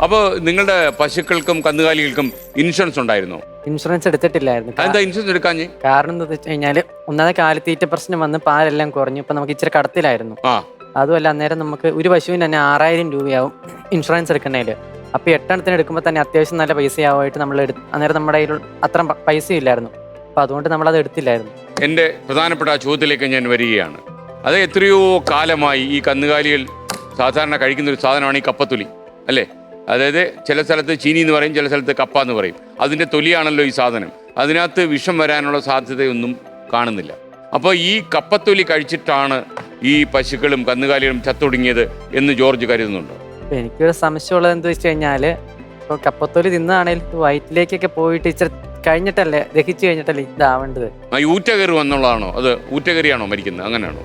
അപ്പോൾ നിങ്ങളുടെ പശുക്കൾക്കും കന്നുകാലികൾക്കും ഇൻഷുറൻസ് ഉണ്ടായിരുന്നു? ഇൻഷുറൻസ് എടുത്തിട്ടില്ലായിരുന്നു. എന്താ അതെന്താ ഇൻഷുറൻസ് എടുക്കാഞ്ഞ്? കാരണം എന്താ വെച്ച് കഴിഞ്ഞാൽ ഒന്നാമത് കാലിത്തീറ്റ പ്രശ്നം വന്ന് പാലെല്ലാം കുറഞ്ഞു. ഇപ്പൊ നമുക്ക് ഇച്ചിരി കടത്തിലായിരുന്നു. ആ. അതുമല്ല അന്നേരം നമുക്ക് ഒരു പശുവിന് തന്നെ ആറായിരം രൂപയാവും ഇൻഷുറൻസ് എടുക്കണേൽ അപ്പൊ എട്ടെണ്ണത്തിന് എടുക്കുമ്പോൾ തന്നെ അത്യാവശ്യം നല്ല പൈസയാവുമായിട്ട് നമ്മൾ എടു അന്നേരം നമ്മുടെ കയ്യിൽ അത്ര പൈസ ഇല്ലായിരുന്നു. അപ്പൊ അതുകൊണ്ട് നമ്മൾ അത് എടുത്തില്ലായിരുന്നു. എന്റെ പ്രധാനപ്പെട്ട ആ ചോദ്യത്തിലേക്ക് ഞാൻ വരികയാണ്. അത് എത്രയോ കാലമായി ഈ കന്നുകാലികൾ സാധാരണ കഴിക്കുന്ന ഒരു സാധനമാണ് ഈ കപ്പത്തുലി അല്ലേ? അതായത് ചില സ്ഥലത്ത് ചീനി എന്ന് പറയും ചില സ്ഥലത്ത് കപ്പ എന്ന് പറയും. അതിന്റെ തൊലിയാണല്ലോ ഈ സാധനം. അതിനകത്ത് വിഷം വരാനുള്ള സാധ്യതയൊന്നും കാണുന്നില്ല. അപ്പോൾ ഈ കപ്പത്തൊലി കഴിച്ചിട്ടാണ് ഈ പശുക്കളും കന്നുകാലികളും ചത്തൊടുങ്ങിയത് എന്ന് ജോർജ് കരുതുന്നുണ്ടോ? എനിക്കൊരു സംശയമുള്ളത് എന്താ വെച്ച് കഴിഞ്ഞാൽ ഇപ്പോൾ കപ്പത്തൊലി തിന്നാണേൽ വയറ്റിലേക്കൊക്കെ പോയിട്ട് ഇച്ചിരി കഴിഞ്ഞിട്ടല്ലേ ദഹിച്ചു കഴിഞ്ഞിട്ടല്ലേ ഇതാവേണ്ടത്? ആ ഈ ഊറ്റകറി വന്നുള്ളതാണോ? അത് ഊറ്റകറിയാണോ മരിക്കുന്നത്? അങ്ങനെയാണോ?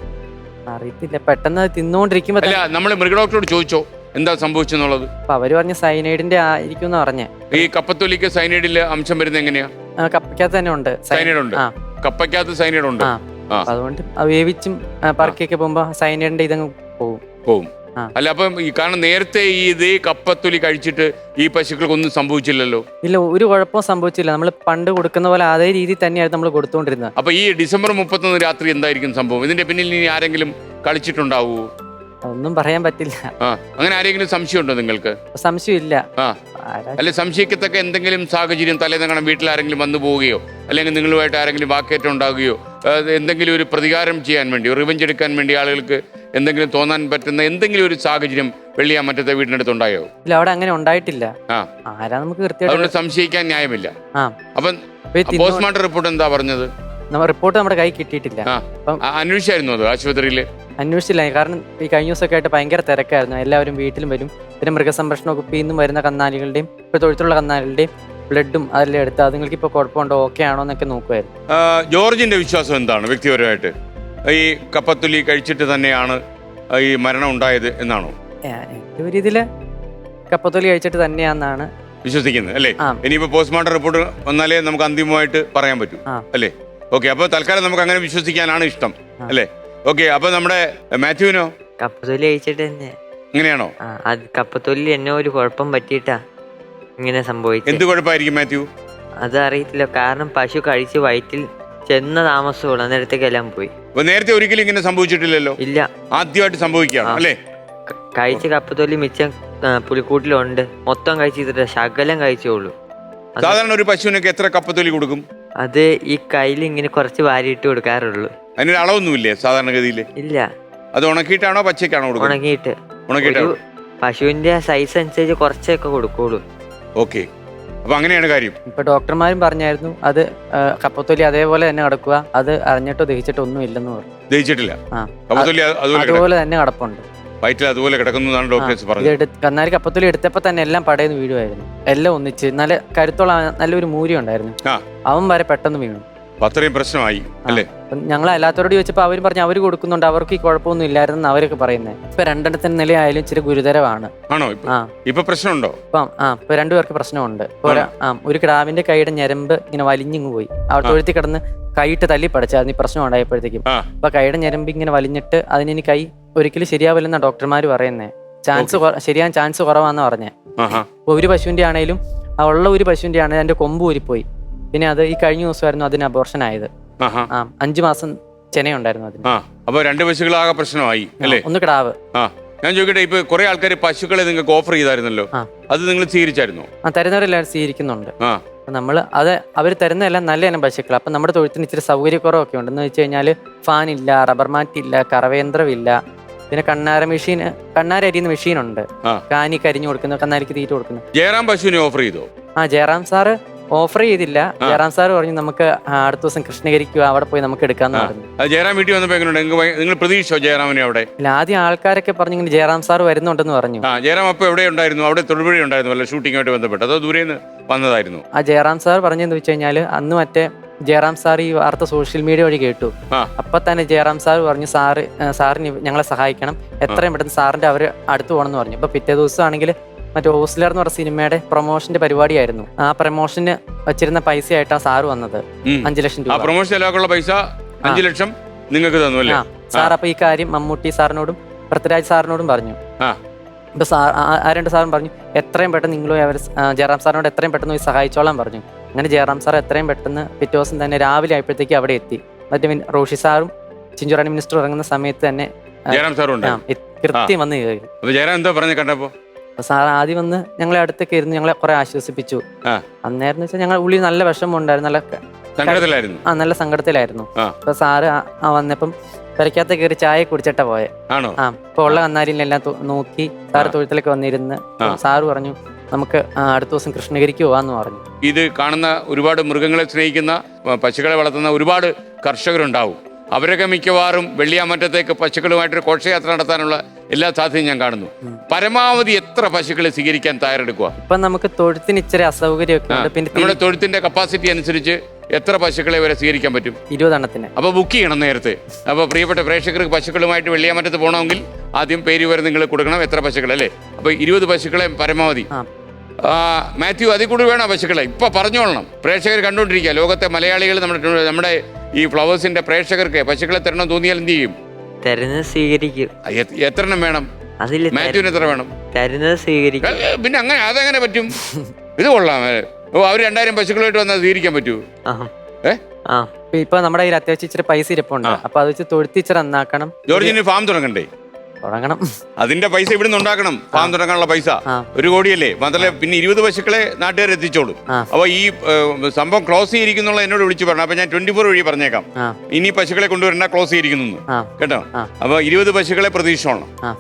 അറിയത്തില്ല. പെട്ടെന്ന് തിന്നുകൊണ്ടിരിക്കുമ്പോൾ തിന്നുകൊണ്ടിരിക്കുമ്പോ അല്ല നമ്മൾ മൃഗഡോക്ടറോട് ചോദിച്ചോ. എന്താ സംഭവിച്ചെന്നുള്ളത്? അപ്പൊ അവർ പറഞ്ഞ സൈനൈഡിന്റെ ആയിരിക്കും എന്ന് പറഞ്ഞേ. ഈ കപ്പത്തൊലിക്ക് സൈനൈഡിൽ അംശം വരുന്നത് എങ്ങനെയാ? ആ, കപ്പയ്ക്കകത്ത് തന്നെ ഉണ്ട്. സൈ- സൈനൈഡ് ഉണ്ട് ആ. കപ്പയ്ക്കകത്ത് സൈനൈഡ് ഉണ്ട്. ആ. ആ. അപ്പൊ അതുകൊണ്ട് അത് വേവിച്ചും ആ, പറക്കിയൊക്കെ പോകുമ്പോ സൈനൈഡിന്റെ ഇതങ്ങ് പോകും. പോവും ആ. അല്ല അപ്പം ഈ കാരണം നേരത്തെ ഈ ഇതേ കപ്പത്തൊലി കഴിച്ചിട്ട് ഈ പശുക്കൾക്ക് ഒന്നും സംഭവിച്ചില്ലല്ലോ? ഇല്ല ഒരു കുഴപ്പവും സംഭവിച്ചില്ല. നമ്മൾ പണ്ട് കൊടുക്കുന്ന പോലെ അതേ രീതി തന്നെയായിരുന്നു നമ്മൾ കൊടുത്തുകൊണ്ടിരുന്നത് അപ്പൊ ഈ ഡിസംബർ മുപ്പത്തൊന്ന് രാത്രി എന്തായിരിക്കും സംഭവം? ഇതിന്റെ പിന്നിൽ ഇനി ആരെങ്കിലും കളിച്ചിട്ടുണ്ടാവൂ? ഒന്നും പറയാൻ പറ്റില്ല. ആ അങ്ങനെ ആരെങ്കിലും സംശയം ഉണ്ടോ നിങ്ങൾക്ക്? സംശയമില്ല. ആ ആരാ- അല്ലെ സംശയിക്കത്തക്ക എന്തെങ്കിലും സാഹചര്യം തലേന്ന് കാണാൻ വീട്ടിൽ ആരെങ്കിലും വന്നു പോവുകയോ അല്ലെങ്കിൽ നിങ്ങളുമായിട്ട് ആരെങ്കിലും വാക്കേറ്റം ഉണ്ടാകുകയോ അത് എന്തെങ്കിലും ഒരു പ്രതികാരം ചെയ്യാൻ വേണ്ടി റിവഞ്ച് എടുക്കാൻ വേണ്ടി ആളുകൾക്ക് എന്തെങ്കിലും തോന്നാൻ പറ്റുന്ന എന്തെങ്കിലും ഒരു സാഹചര്യം വെള്ളിയാമറ്റത്തെ വീടിനടുത്ത് ഉണ്ടായോ ഇല്ല അവിടെ അങ്ങനെ ഉണ്ടായിട്ടില്ല. ആ. ആരാ നമുക്ക് കൃത്യമായിട്ട് അതുകൊണ്ട് സംശയിക്കാൻ ന്യായമില്ല. ആ. അപ്പം ഇപ്പൊ ഈ തിന്നു- പോസ്റ്റ്മോർട്ടം റിപ്പോർട്ട് എന്താ പറഞ്ഞത്? നമ്മ റിപ്പോർട്ട് നമ്മുടെ കൈ കിട്ടിയിട്ടില്ല. ആ. അപ്പം ആ, അന്വേഷിച്ചായിരുന്നു അത് ആശുപത്രിയിൽ അന്വേഷിച്ചില്ല. കാരണം ഈ കഴിഞ്ഞ ദിവസമൊക്കെ ആയിട്ട് ഭയങ്കര തിരക്കായിരുന്നു. എല്ലാവരും വീട്ടിലും വരും. പിന്നെ മൃഗസംരക്ഷണ വകുപ്പിൽ നിന്നും വരുന്ന കന്നാലികളുടെയും ഇപ്പോൾ തൊഴുത്തുള്ള കന്നാലികളുടെയും ബ്ലഡും അതെല്ലാം എടുത്ത് അതുങ്ങൾക്ക് ഇപ്പോൾ കുഴപ്പമുണ്ടോ? ഓക്കെ ആണോ എന്നൊക്കെ നോക്കുമായിരുന്നു ജോർജിന്റെ ജോർജിന്റെ വിശ്വാസം എന്താണ് വ്യക്തിപരമായിട്ട്? ഈ കപ്പത്തുലി കഴിച്ചിട്ട് തന്നെയാണ് ഈ മരണം ഉണ്ടായത് എന്നാണോ? എന്റെ ഒരു ഇതിൽ കപ്പത്തൊലി കഴിച്ചിട്ട് തന്നെയാണെന്നാണ് വിശ്വസിക്കുന്നത് അല്ലേ? ഇനിയിപ്പോൾ ഇനിയിപ്പോ പോസ്റ്റ്മോർട്ടം റിപ്പോർട്ട് വന്നാലേ നമുക്ക് അന്തിമമായിട്ട് പറയാൻ പറ്റൂ അല്ലേ? ഓക്കെ അപ്പോൾ തൽക്കാലം നമുക്ക് അങ്ങനെ വിശ്വസിക്കാനാണ് ഇഷ്ടം അല്ലേ? ഓക്കെ അപ്പൊ നമ്മുടെ മാത്യുവിനോ? കപ്പത്തൊലി കഴിച്ചിട്ട് തന്നെ. ഇങ്ങനെയാണോ? ആ അത് എന്നെ ഒരു കുഴപ്പം പറ്റിയിട്ടാ ഇങ്ങനെ സംഭവിച്ചു. എന്ത് കുഴപ്പമായിരിക്കും മാത്യു? അത് അറിയത്തില്ല. കാരണം പശു കഴിച്ച് വയറ്റിൽ ചെന്ന താമസമുള്ളൂ. അന്നേരത്തേക്കെല്ലാം പോയി. അപ്പൊ നേരത്തെ ഒരിക്കലും ഇങ്ങനെ സംഭവിച്ചിട്ടില്ലല്ലോ? ഇല്ല. ആദ്യമായിട്ട് സംഭവിക്കുകയാണ് ആ. അല്ലേ? ക- കഴിച്ച കപ്പത്തൊലി മിച്ചം ആ, പുലിക്കൂട്ടിലുണ്ട് മൊത്തം കഴിച്ചിട്ടില്ല. ശകലം കഴിച്ചോളൂ അത് സാധാരണ ഒരു പശുവിനൊക്കെ എത്ര കപ്പത്തൊലി കൊടുക്കും? അത് ഈ കയ്യിൽ ഇങ്ങനെ കുറച്ച് വാരിയിട്ട് കൊടുക്കാറുള്ളൂ. അതിനൊരു അളവൊന്നുമില്ലേ സാധാരണഗതിയിൽ? ഇല്ല. അത് ഉണക്കിയിട്ടാണോ പച്ചയ്ക്കാണോ കൊടുക്കുന്നത്? ഉണങ്ങിയിട്ട്. ഒരു ഉണക്കിയിട്ടാണോ പശുവിന്റെ സൈസ് അനുസരിച്ച് കുറച്ചൊക്കെ കൊടുക്കുള്ളൂ. ഓക്കെ. അപ്പൊ അങ്ങനെയാണ് കാര്യം. ഇപ്പൊ ഡോക്ടർമാരും പറഞ്ഞായിരുന്നു അത് കപ്പത്തൊലി അതേപോലെ തന്നെ കിടക്കുക. അത് അറിഞ്ഞിട്ടോ ദഹിച്ചിട്ടോ ഒന്നും ഇല്ലെന്ന് പറഞ്ഞു. ദഹിച്ചിട്ടില്ല? ആ. കപ്പത്തൊലി അത് അതുപോലെ കിടക്കും. അതുപോലെ തന്നെ കിടപ്പുണ്ട്. വയറ്റിൽ അതുപോലെ കിടക്കുന്നതാണ് ഡോക്ടേഴ്സ് ഇത് പറഞ്ഞത് എടുത്ത് കന്നാലി കപ്പത്തൊലി എടുത്തപ്പോ തന്നെ എല്ലാം പടയുന്ന വീഴുമായിരുന്നു. എല്ലാം ഒന്നിച്ച് നല്ല കരുത്തോളം നല്ലൊരു മൂരി ഉണ്ടായിരുന്നു. ആ. അവൻ വരെ പെട്ടെന്ന് വീണു. അപ്പൊ അത്രയും പ്രശ്നമായി അല്ലേ? ഞങ്ങൾ അല്ലാത്തവരോട് ചോദിച്ചപ്പോൾ അവർ പറഞ്ഞു അവർ കൊടുക്കുന്നുണ്ട് അവർക്ക് ഈ കുഴപ്പമൊന്നും ഇല്ലായിരുന്നു അവരൊക്കെ പറയുന്നത് ഇപ്പൊ രണ്ടെണ്ണത്തിന് നിലയായാലും ഇച്ചിരി ഗുരുതരമാണ്. ആണോ? ഇപ്പൊ ആ. ഇപ്പൊ പ്രശ്നമുണ്ടോ? ഇപ്പം ആ ഇപ്പൊ രണ്ടുപേർക്ക് പ്രശ്നമുണ്ട്. ഒരാ- ആ ഒരു കിടാവിന്റെ കൈയുടെ ഞരമ്പ് ഇങ്ങനെ വലിഞ്ഞിങ്ങ് പോയി. അവിടെ. തൊഴുത്തി കിടന്ന് കൈയിട്ട് തല്ലി പഠിച്ചായിരുന്നു ഈ പ്രശ്നം ഉണ്ടായപ്പോഴത്തേക്കും. ആ. അപ്പൊ കൈയുടെ ഞരമ്പ് ഇങ്ങനെ വലിഞ്ഞിട്ട് അതിനി കൈ ഒരിക്കലും ശരിയാവില്ലെന്നാ ഡോക്ടർമാർ പറയുന്നത് ചാൻസ് ശരിയാൻ ചാൻസ് കുറവാന്ന് പറഞ്ഞേ. ആഹാ. ഇപ്പൊ ഒരു പശുവിന്റെ ആണെങ്കിലും ആ ഉള്ള ഒരു പശുവിന്റെ ആണെങ്കിൽ അതിന്റെ കൊമ്പ് ഊരിപ്പോയി. പിന്നെ അത് ഈ കഴിഞ്ഞ ദിവസമായിരുന്നു അതിന് അബോർഷൻ ആയത്. ആഹാ. ആ അഞ്ചു മാസം ചെനയുണ്ടായിരുന്നു അതിന്. ആ അപ്പൊ രണ്ട് പശുക്കളാകെ പ്രശ്നമായി അല്ലേ? ഒന്ന് കിടാവ്. ആ ഞാൻ ചോദിക്കട്ടെ ഇപ്പൊ കുറെ ആൾക്കാർ പശുക്കളെ നിങ്ങൾക്ക് ഓഫർ ചെയ്തായിരുന്നല്ലോ. ആ. അത് നിങ്ങൾ സ്വീകരിച്ചായിരുന്നോ? ആ തരുന്നവരെല്ലാം സ്വീകരിക്കുന്നുണ്ട്. ആ. അപ്പം നമ്മൾ അത് അവർ തരുന്നതെല്ലാം നല്ല ഇനം പശുക്കൾ അപ്പം നമ്മുടെ തൊഴുത്തിന് ഇച്ചിരി സൗകര്യക്കുറവൊക്കെ ഉണ്ട്. എന്ന് വെച്ച് കഴിഞ്ഞാൽ ഫാൻ ഇല്ല റബ്ബർ മാറ്റ് ഇല്ല കറവേന്ദ്രമില്ല പിന്നെ കണ്ണാര മെഷീൻ കണ്ണാര അരിയുന്ന മെഷീനുണ്ട് ആ. കാനി കരിഞ്ഞു കൊടുക്കുന്നു കന്നാലിക്ക് തീറ്റ കൊടുക്കുന്നു. ജയറാം പശുവിനെ ഓഫർ ചെയ്തോ? ആ ജയറാം സാറ് ഓഫർ ചെയ്തില്ല. ജയറാം സാർ പറഞ്ഞു നമുക്ക് അടുത്ത ദിവസം കൃഷ്ണഗിരിക്ക് അവിടെ പോയി നമുക്ക് എടുക്കാന്ന്. പറഞ്ഞു. ജയറാം വീട്ടിൽ വന്നപ്പോ എങ്ങനെയുണ്ട് നിങ്ങൾ പ്രതീക്ഷിച്ചോ ജയറാമിനെ അവിടെ? ഇല്ല ആദ്യം ആൾക്കാരൊക്കെ പറഞ്ഞു ഇങ്ങനെ ജയറാം സാർ വരുന്നുണ്ടെന്ന് പറഞ്ഞു. ആ ജയറാം അപ്പൊ എവിടെ ഉണ്ടായിരുന്നു? അവിടെ തൊടുപുഴ ഉണ്ടായിരുന്നു അല്ല? ഷൂട്ടിങ്ങായിട്ട് ബന്ധപ്പെട്ട്. അതോ ദൂരെ നിന്ന് വന്നതായിരുന്നു? ആ ജയറാം സാർ പറഞ്ഞെന്ന് വെച്ച് കഴിഞ്ഞാൽ അന്ന് മറ്റേ ജയറാം സാർ ഈ വാർത്ത സോഷ്യൽ മീഡിയ വഴി കേട്ടു. അപ്പൊ തന്നെ ജയറാം സാർ പറഞ്ഞു സാറ് സാറിന് ഞങ്ങളെ സഹായിക്കണം. എത്രയും പെട്ടെന്ന് സാറിന്റെ അവർ അടുത്ത് പോകണം എന്ന് പറഞ്ഞു. അപ്പൊ പിറ്റേ ദിവസം ആണെങ്കിൽ മറ്റേ ഹോസ്റ്റലർ എന്ന് പറഞ്ഞ സിനിമയുടെ പ്രൊമോഷന്റെ പരിപാടിയായിരുന്നു. ആ പ്രൊമോഷന് വെച്ചിരുന്ന പൈസയായിട്ടാണ് സാറ് വന്നത്. ഉം. അഞ്ചു ലക്ഷം ആ രൂപ പ്രൊമോഷൻ ചെലവാക്കുള്ള പൈസ അഞ്ചു ലക്ഷം നിങ്ങൾക്ക് തന്നു അല്ലേ? ആ. സാർ അപ്പൊ ഈ കാര്യം മമ്മൂട്ടി സാറിനോടും പൃഥ്വിരാജ് സാറിനോടും പറഞ്ഞു. ആ. ഇപ്പൊ സാർ ആ- ആ രണ്ട് സാറും പറഞ്ഞു എത്രയും പെട്ടെന്ന് നിങ്ങൾ അവർ ജയറാം സാറിനോട് എത്രയും പെട്ടെന്ന് പോയി സഹായിച്ചോളാൻ പറഞ്ഞു. അങ്ങനെ ജയറാം സാർ എത്രയും പെട്ടെന്ന് പിറ്റേ ദിവസം തന്നെ രാവിലെ ആയപ്പോഴത്തേക്ക് അവിടെ എത്തി. മറ്റേ മിൻ- റോഷി സാറും ചിഞ്ചുറാണി മിനിസ്റ്റർ ഇറങ്ങുന്ന സമയത്ത് തന്നെ ആ, ജയറാം സാറും ഉണ്ട്. ആ, എ- കൃത്യം വന്ന് കയറി. അപ്പൊ ജയറാം എന്താ പറഞ്ഞു കണ്ടപ്പോ? അപ്പൊ സാർ ആദ്യം വന്ന് ഞങ്ങളെ അടുത്തൊക്കെ ഇരുന്ന് ഞങ്ങളെ കുറെ ആശ്വസിപ്പിച്ചു ആ. അന്നേരം വെച്ചാൽ ഞങ്ങൾ ഉള്ളി നല്ല വിഷമം ഉണ്ടായിരുന്നു നല്ല ക- സങ്കടത്തിലായിരുന്നു ആ നല്ല സങ്കടത്തിലായിരുന്നു ആ. അപ്പൊ സാറ് ആ- ആ വന്നപ്പം പെരക്കകത്ത് കയറി ചായ കുടിച്ചിട്ടാ പോയെ ആണോ ആ ഇപ്പൊ ഉള്ള കന്നാലിനെല്ലാം നോക്കി സാറ് ആ. തൊഴുത്തിലൊക്കെ വന്നിരുന്ന് ആ. സാറ് പറഞ്ഞു നമുക്ക് ആ, അടുത്ത ദിവസം കൃഷ്ണഗിരിക്ക് പോവാന്ന് പറഞ്ഞു ഇത് കാണുന്ന ഒരുപാട് മൃഗങ്ങളെ സ്നേഹിക്കുന്ന പ- പശുക്കളെ വളർത്തുന്ന ഒരുപാട് കർഷകരുണ്ടാവും അവരൊക്കെ മിക്കവാറും വെള്ളിയാമറ്റത്തേക്ക് പശുക്കളുമായിട്ടൊരു ഘോഷയാത്ര നടത്താനുള്ള എല്ലാ സാധ്യതയും ഞാൻ കാണുന്നു. പരമാവധി എത്ര പശുക്കളെ സ്വീകരിക്കാൻ തയ്യാറെടുക്കുക? ഇപ്പൊ നമുക്ക് തൊഴുത്തിന് ഇച്ചിരി അസൗകര്യമൊക്കെ പിന്നെ നമ്മുടെ തൊഴുത്തിന്റെ കപ്പാസിറ്റി അനുസരിച്ച് എത്ര പശുക്കളെ വരെ സ്വീകരിക്കാൻ പറ്റും? ഇരുപതെണ്ണത്തിന്. അപ്പൊ ബുക്ക് ചെയ്യണം നേരത്തെ. അപ്പൊ പ്രിയപ്പെട്ട പ്രേക്ഷകർക്ക് പശുക്കളുമായിട്ട് വെള്ളിയാമറ്റത്ത് പോകണമെങ്കിൽ ആദ്യം പേര് വരെ നിങ്ങൾ കൊടുക്കണം എത്ര പശുക്കൾ അല്ലേ? അപ്പൊ ഇരുപത് പശുക്കളെ പരമാവധി. മാത്യു അതിൽ കൂടി വേണം പശുക്കളെ? ഇപ്പൊ പറഞ്ഞോളണം. പ്രേക്ഷകർ കണ്ടുകൊണ്ടിരിക്കുക. ലോകത്തെ മലയാളികൾ നമ്മുടെ നമ്മുടെ ഈ ഫ്ലവേഴ്സിന്റെ പ്രേക്ഷകർക്ക് പശുക്കളെ തരണം തോന്നിയാൽ എന്ത് ചെയ്യും? തരുന്നത് സ്വീകരിക്കും. എത്ര എണ്ണം വേണം? അതിൽ മാത്യുവിന് എത്ര വേണം? തരുന്നത് സ്വീകരിക്കും. പിന്നെ അങ്ങനെ അതെങ്ങനെ പറ്റും? ഇത് കൊള്ളാം. ഓ അവർ രണ്ടായിരം പശുക്കളായിട്ട് വന്നാൽ സ്വീകരിക്കാൻ പറ്റൂ? ഏ? ഇപ്പൊ- നമ്മുടെ കയ്യിൽ അത്യാവശ്യം ഇച്ചിരി പൈസ ഇരിപ്പുണ്ട്. അപ്പൊ അത് വെച്ച് തൊഴുത്തിച്ചിറന്നാക്കണം ജോർജിന് ഫാം തുടങ്ങണ്ടേ? തുടങ്ങണം. അതിന്റെ പൈസ ഇവിടുന്ന് ഉണ്ടാക്കണം. ഫാം തുടങ്ങാനുള്ള പൈസ. ഒരു കോടിയല്ലേ? മാത്രമല്ല പിന്നെ ഇരുപത് പശുക്കളെ നാട്ടുകാർ എത്തിച്ചോളൂ. അപ്പൊ ഈ സംഭവം ക്ലോസ് ചെയ്തിരിക്കുന്നുള്ള എന്നോട് വിളിച്ചു പറഞ്ഞു. അപ്പൊ ഞാൻ ട്വന്റി ഫോർ വഴി പറഞ്ഞേക്കാം. ഇനി പശുക്കളെ കൊണ്ടുവരണ്ട ക്ലോസ് ചെയ്തിരിക്കുന്നു കേട്ടോ. അപ്പൊ ഇരുപത് പശുക്കളെ പ്രതീക്ഷിച്ചോളണം. ആ.